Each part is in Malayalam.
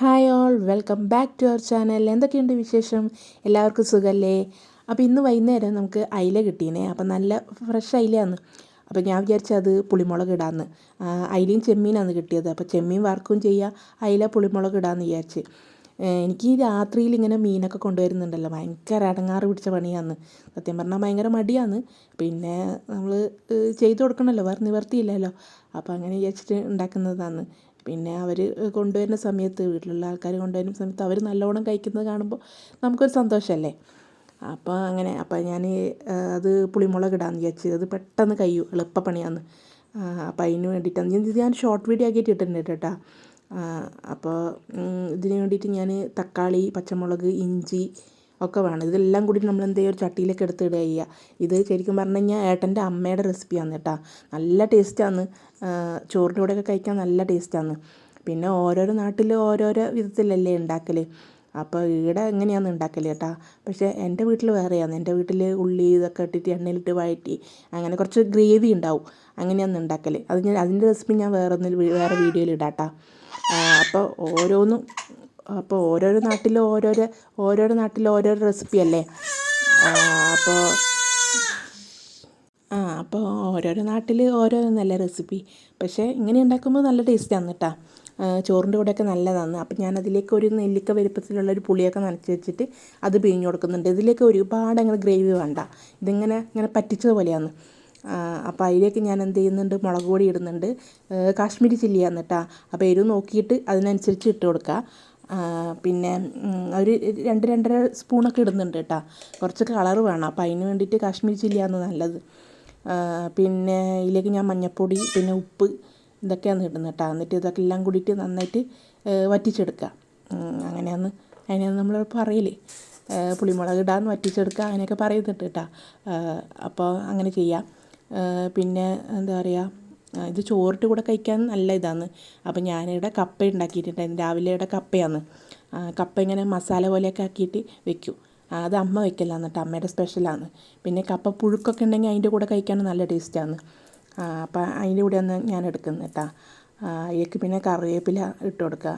Hi all welcome back to our channel എന്തൊക്കെയുണ്ട് വിശേഷം? എല്ലാവർക്കും സുഖമല്ലേ അപ്പോൾ ഇന്ന് വൈകുന്നേരം നമുക്ക് അയില കിട്ടീനെ. അപ്പോൾ നല്ല ഫ്രഷ് അയിലയാണ്. അപ്പോൾ ഞാൻ വിചാരിച്ചത് അത് പുളിമുളക് ഇടാമെന്ന് അയിലയും ചെമ്മീനാണ് കിട്ടിയത്. അപ്പോൾ ചെമ്മീൻ വർക്കും ചെയ്യുക അയില പുളിമുളക് ഇടാമെന്ന് വിചാരിച്ച്. എനിക്ക് രാത്രിയിൽ ഇങ്ങനെ മീനൊക്കെ കൊണ്ടുവരുന്നുണ്ടല്ലോ. ഭയങ്കര അടങ്ങാറ് പിടിച്ച പണിയാണ് സത്യം പറഞ്ഞാൽ ഭയങ്കര മടിയാണ്. പിന്നെ നമ്മൾ ചെയ്തു കൊടുക്കണമല്ലോ വേറെ നിവർത്തിയില്ലല്ലോ. അപ്പോൾ അങ്ങനെ വിചാരിച്ചിട്ട് ഉണ്ടാക്കുന്നതാണ്. പിന്നെ അവർ കൊണ്ടുവരുന്ന സമയത്ത് വീട്ടിലുള്ള ആൾക്കാർ കൊണ്ടുവരുന്ന സമയത്ത് അവർ നല്ലോണം കഴിക്കുന്നത് കാണുമ്പോൾ നമുക്കൊരു സന്തോഷമല്ലേ? അപ്പോൾ അങ്ങനെ അപ്പോൾ ഞാൻ അത് പുളിമുളക് ഇടാമെന്ന് വിചാരിച്ചു അത് പെട്ടെന്ന് കഴിയും എളുപ്പപ്പണിയാന്ന്. അപ്പോൾ അതിന് വേണ്ടിയിട്ടാണ് ഇത് ഞാൻ ഷോർട്ട് വീഡിയോ ആക്കിയിട്ട് ഇട്ടിട്ടുണ്ട് കേട്ടോ. അപ്പോൾ ഇതിന് വേണ്ടിയിട്ട് ഞാൻ തക്കാളി പച്ചമുളക് ഇഞ്ചി ഒക്കെ വേണം. ഇതെല്ലാം കൂടി നമ്മൾ എന്ത് ചെയ്യുക? ഒരു ചട്ടിയിലേക്ക് എടുത്ത് ഇടുക ചെയ്യുക. ഇത് ശരിക്കും പറഞ്ഞു കഴിഞ്ഞാൽ ഏട്ടന്റെ അമ്മയുടെ റെസിപ്പിയാണ് കേട്ടോ. നല്ല ടേസ്റ്റാണ് ചോറിന്റെ കൂടെയൊക്കെ കഴിക്കാൻ നല്ല ടേസ്റ്റാണ് പിന്നെ ഓരോരോ നാട്ടിൽ ഓരോരോ വിധത്തിലല്ലേ ഉണ്ടാക്കൽ അപ്പോൾ ഇവിടെ എങ്ങനെയാണ് ഉണ്ടാക്കൽ കേട്ടോ? പക്ഷേ എന്റെ വീട്ടിൽ വേറെയാണ്. എന്റെ വീട്ടിൽ ഉള്ളി ഇതൊക്കെ ഇട്ടിട്ട് എണ്ണയിലിട്ട് വഴറ്റി അങ്ങനെ കുറച്ച് ഗ്രേവി ഉണ്ടാവും. അങ്ങനെയാണ് ഉണ്ടാക്കൽ അത് ഞാൻ അതിന്റെ റെസിപ്പി ഞാൻ വേറെ ഒന്നിൽ വേറെ വീഡിയോയിൽ ഇടാം കേട്ടോ. അപ്പോൾ ഓരോന്നും അപ്പോൾ ഓരോരോ നാട്ടിൽ ഓരോരോ ഓരോരോ നാട്ടിൽ ഓരോരോ റെസിപ്പി അല്ലേ? അപ്പോൾ ആ അപ്പോൾ ഓരോരോ നാട്ടിൽ നല്ല റെസിപ്പി പക്ഷേ ഇങ്ങനെ ഉണ്ടാക്കുമ്പോൾ നല്ല ടേസ്റ്റാണ് കേട്ടോ ചോറിന്റെ കൂടെയൊക്കെ നല്ലതാണ്. അപ്പം ഞാൻ അതിലേക്ക് ഒരു നെല്ലിക്ക വലുപ്പത്തിലുള്ള ഒരു പുളിയൊക്കെ നനച്ച് വെച്ചിട്ട് അത് പിഴിഞ്ഞ് കൊടുക്കുന്നുണ്ട്. ഇതിലേക്ക് ഒരുപാട് അങ്ങനെ ഗ്രേവി വേണ്ട. ഇതിങ്ങനെ ഇങ്ങനെ പറ്റിച്ചത് പോലെയാണ്. അപ്പോൾ അതിലേക്ക് ഞാൻ എന്ത് ചെയ്യുന്നുണ്ട്? മുളക് പൊടി ഇടുന്നുണ്ട്. കാശ്മീരി ചില്ലിയാണ് കേട്ടോ അപ്പോൾ എരിവ് നോക്കിയിട്ട് അതിനനുസരിച്ച് ഇട്ട് കൊടുക്കുക പിന്നെ ഒരു രണ്ട് രണ്ടര സ്പൂണൊക്കെ ഇടുന്നുണ്ട് കേട്ടോ. കുറച്ച് കളർ വേണം. അപ്പോൾ അതിന് വേണ്ടിയിട്ട് കാശ്മീരി ചില്ലിയാണ് നല്ലത്. പിന്നെ ഇതിലേക്ക് ഞാൻ മഞ്ഞൾപ്പൊടി പിന്നെ ഉപ്പ് ഇതൊക്കെയാണ് ഇടുന്നത് കേട്ടോ. എന്നിട്ട് ഇതൊക്കെ എല്ലാം കൂടിയിട്ട് നന്നായിട്ട് വറ്റിച്ചെടുക്കുക അങ്ങനെയാണ് അതിനെയാണ് നമ്മൾ പറയൽ പുളിമുളക് ഇടാന്ന് വറ്റിച്ചെടുക്കുക അങ്ങനെയൊക്കെ പറയുന്നുണ്ട് കേട്ടോ. അപ്പോൾ അങ്ങനെ ചെയ്യാം. പിന്നെ എന്താ പറയുക ഇത് ചോറിന്റെ കൂടെ കഴിക്കാൻ നല്ല ഇതാണ്. അപ്പം ഞാനിവിടെ കപ്പ ഉണ്ടാക്കിയിട്ടുണ്ടായിരുന്നു രാവിലെയുടെ കപ്പയാണ്. കപ്പ ഇങ്ങനെ മസാല പോലെയൊക്കെ ആക്കിയിട്ട് വെക്കും. അത് അമ്മ വെക്കലാണ് കേട്ടോ. അമ്മയുടെ സ്പെഷ്യലാണ് പിന്നെ കപ്പ പുഴുക്കൊക്കെ ഉണ്ടെങ്കിൽ അതിന്റെ കൂടെ കഴിക്കാൻ നല്ല ടേസ്റ്റാണ് അപ്പം അതിന്റെ കൂടെയാണ് ഞാൻ എടുക്കുന്നത് കേട്ടോ. അതിലേക്ക് പിന്നെ കറിവേപ്പില ഇട്ട് കൊടുക്കുക.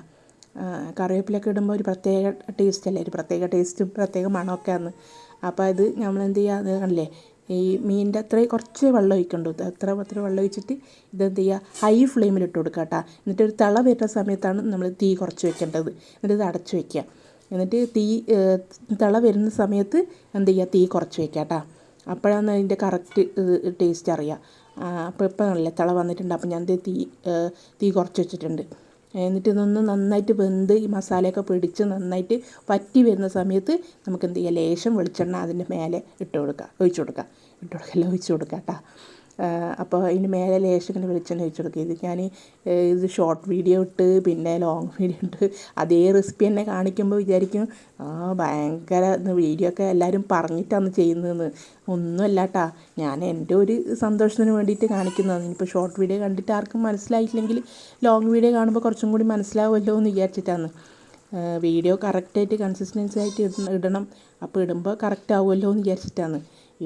കറിവേപ്പിലൊക്കെ ഇടുമ്പോൾ ഒരു പ്രത്യേക ടേസ്റ്റ് അല്ലേ? ഒരു പ്രത്യേക ടേസ്റ്റും പ്രത്യേക മണമൊക്കെയാണ് അപ്പോൾ ഇത് നമ്മൾ എന്ത് ചെയ്യുക അത് കണ്ടില്ലേ? ഈ മീനിന്റെ അത്രയും കുറച്ച് വെള്ളം ഒഴിക്കണ്ടു. അത്ര അത്ര വെള്ളം ഒഴിച്ചിട്ട് ഇതെന്ത് ചെയ്യുക? ഹൈ ഫ്ലെയിമിൽ ഇട്ട് കൊടുക്കുക കേട്ടോ. എന്നിട്ട് ഒരു തിള വരുന്ന സമയത്താണ് നമ്മൾ തീ കുറച്ച് വെക്കേണ്ടത്. എന്നിട്ട് ഇത് അടച്ച് വയ്ക്കുക എന്നിട്ട് തീ തിള വരുന്ന സമയത്ത് എന്ത് ചെയ്യുക? തീ കുറച്ച് വയ്ക്കുക കേട്ടോ. അപ്പോഴാണ് അതിന്റെ കറക്റ്റ് ടേസ്റ്റ് അറിയുക. അപ്പോൾ ഇപ്പം നല്ല തിള വന്നിട്ടുണ്ട്. അപ്പോൾ ഞാൻ തീ തീ കുറച്ച് വെച്ചിട്ടുണ്ട്. എന്നിട്ട് ഇതൊന്ന് നന്നായിട്ട് വെന്ത് ഈ മസാലയൊക്കെ പിടിച്ച് നന്നായിട്ട് വറ്റി വരുന്ന സമയത്ത് നമുക്ക് എന്ത് ചെയ്യാം? ലേശം വെളിച്ചെണ്ണ അതിന്റെ മേലെ ഇട്ട് കൊടുക്കുക. ഒഴിച്ചു കൊടുക്കുക. ഇട്ട് കൊടുക്കല്ല ഒഴിച്ചു കൊടുക്കുക കേട്ടോ. അപ്പോൾ അതിന് മേലെ ലേശം ഇങ്ങനെ വെളിച്ചെണ്ണ ഒഴിച്ച് കൊടുക്കുക. ഇത് ഞാൻ ഇത് ഷോർട്ട് വീഡിയോ ഇട്ട് പിന്നെ ലോങ് വീഡിയോ ഇട്ട് അതേ റെസിപ്പി തന്നെ കാണിക്കുമ്പോൾ വിചാരിക്കും ആ ഭയങ്കര വീഡിയോ ഒക്കെ എല്ലാവരും പറഞ്ഞിട്ടാണ് ചെയ്യുന്നതെന്ന്. ഒന്നുമല്ല കേട്ടാ ഞാൻ എന്റെ ഒരു സന്തോഷത്തിന് വേണ്ടിയിട്ട് കാണിക്കുന്നതാണ്. ഇനിയിപ്പോൾ ഷോർട്ട് വീഡിയോ കണ്ടിട്ട് ആർക്കും മനസ്സിലായിട്ടില്ലെങ്കിൽ ലോങ് വീഡിയോ കാണുമ്പോൾ കുറച്ചും കൂടി മനസ്സിലാവുമല്ലോ എന്ന് വിചാരിച്ചിട്ടാണ്. വീഡിയോ കറക്റ്റായിട്ട് കൺസിസ്റ്റൻസി ആയിട്ട് ഇടണം. അപ്പോൾ ഇടുമ്പോൾ കറക്റ്റ് ആവുമല്ലോ എന്ന് വിചാരിച്ചിട്ടാണ്.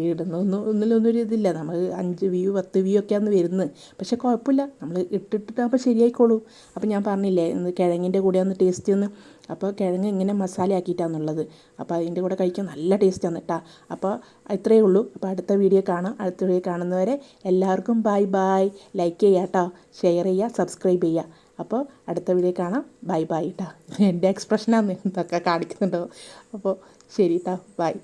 ഇടുന്നൊന്നും ഒന്നിലൊന്നും ഒരു ഇതില്ല. നമ്മൾ അഞ്ച് വ്യൂ പത്ത് വ്യൂ ഒക്കെയാണ് വരുന്നത്. പക്ഷേ കുഴപ്പമില്ല. നമ്മൾ ഇട്ടിട്ടിട്ടാകുമ്പോൾ ശരിയായിക്കോളൂ. അപ്പോൾ ഞാൻ പറഞ്ഞില്ലേ ഇന്ന് കിഴങ്ങിന്റെ കൂടെയാണ് ടേസ്റ്റ് എന്ന് അപ്പോൾ കിഴങ്ങ് ഇങ്ങനെ മസാല ആക്കിയിട്ടാണുള്ളത്. അപ്പോൾ അതിന്റെ കൂടെ കഴിക്കാൻ നല്ല ടേസ്റ്റാണ് കേട്ടോ അപ്പോൾ ഇത്രയേ ഉള്ളൂ. അപ്പോൾ അടുത്ത വീഡിയോ കാണാം. അടുത്ത വീഡിയോ കാണുന്നവരെ എല്ലാവർക്കും ബായ് ബായ് ലൈക്ക് ചെയ്യുക കേട്ടോ ഷെയർ ചെയ്യുക സബ്സ്ക്രൈബ് ചെയ്യുക അപ്പോൾ അടുത്ത വീഡിയോ കാണാം. ബൈ ബൈ കേട്ടോ എന്റെ എക്സ്പ്രഷനാണ് എന്തൊക്കെ കാണിക്കുന്നുണ്ടോ. അപ്പോൾ ശരി കേട്ടോ ബൈ